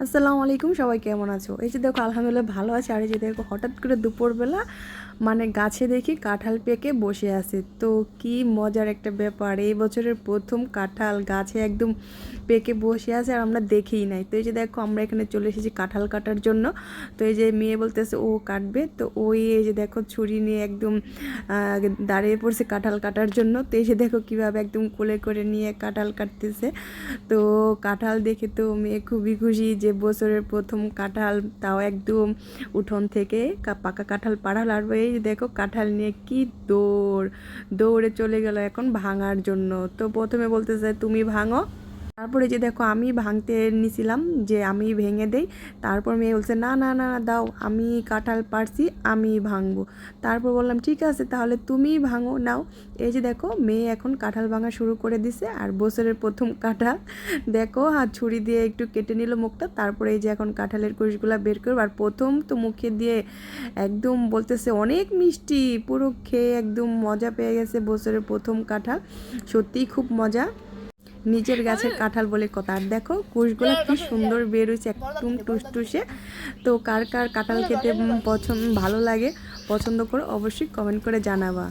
আসসালামু আলাইকুম, সবাই কেমন আছো? এই যে দেখো, আলহামদুলিল্লাহ ভালো আছে। আর এই যে দেখো, হঠাৎ করে দুপুরবেলা মানে গাছে দেখি কাঁঠাল পেকে বসে আছে। তো কি মজার একটা ব্যাপার, এই বছরের প্রথম কাঁঠাল গাছে একদম পেকে বসে আছে আর আমরা দেখেই নাই। তো এই যে দেখো, আমরা এখানে চলে এসেছি কাঁঠাল কাটার জন্য। তো এই যে মেয়ে বলতেছে, ও কাটবে? তো ওই এই যে দেখো, ছুরি নিয়ে একদম দাঁড়িয়ে পড়ছে কাঁঠাল কাটার জন্য। তো এই যে দেখো, কীভাবে একদম কোলে করে নিয়ে কাঁঠাল কাটতেছে। তো কাঁঠাল দেখে তো মেয়ে খুবই খুশি যে বছরের প্রথম কাঁঠাল, তাও একদম উঠোন থেকে পাকা কাঁঠাল পাড়াল। আর এই দেখো, কাঁঠাল নিয়ে কি দৌড়, দৌড়ে চলে গেল এখন ভাঙার জন্য। তো প্রথমে বলতে চাই, তুমি ভাঙো। তারপরে যে দেখো আমি ভাঙতে নিছিলাম যে আমি ভেঙে দেই, তারপর মেয়ে বলছে, না না না দাও, আমি কাঁঠাল পারছি আমি ভাঙবো। তারপর বললাম, ঠিক আছে, তাহলে তুমিই ভাঙো, নাও। এই যে দেখো, মেয়ে এখন কাঁঠাল ভাঙা শুরু করে দিছে, আর বছরের প্রথম কাঁঠাল। দেখো, হাত ছুরি দিয়ে একটু কেটে নিল মুখটা, তারপরে এই যে এখন কাঁঠালের কুশগুলা বের করব, আর প্রথম তো মুখে দিয়ে একদম বলতেছে, অনেক মিষ্টি, পুরো খেয়ে একদম মজা পেয়ে গেছে বছরের প্রথম কাঁঠাল। সত্যিই খুব মজা। নিজের গাছের কাঁঠাল বলে কথা। আর দেখো কুশগুলো কি সুন্দর বের হয়েছে একদম টুসটুসে। তো কার কার কাঁঠাল খেতে পছন্দ ভালো লাগে পছন্দ করে অবশ্যই কমেন্ট করে জানাবা।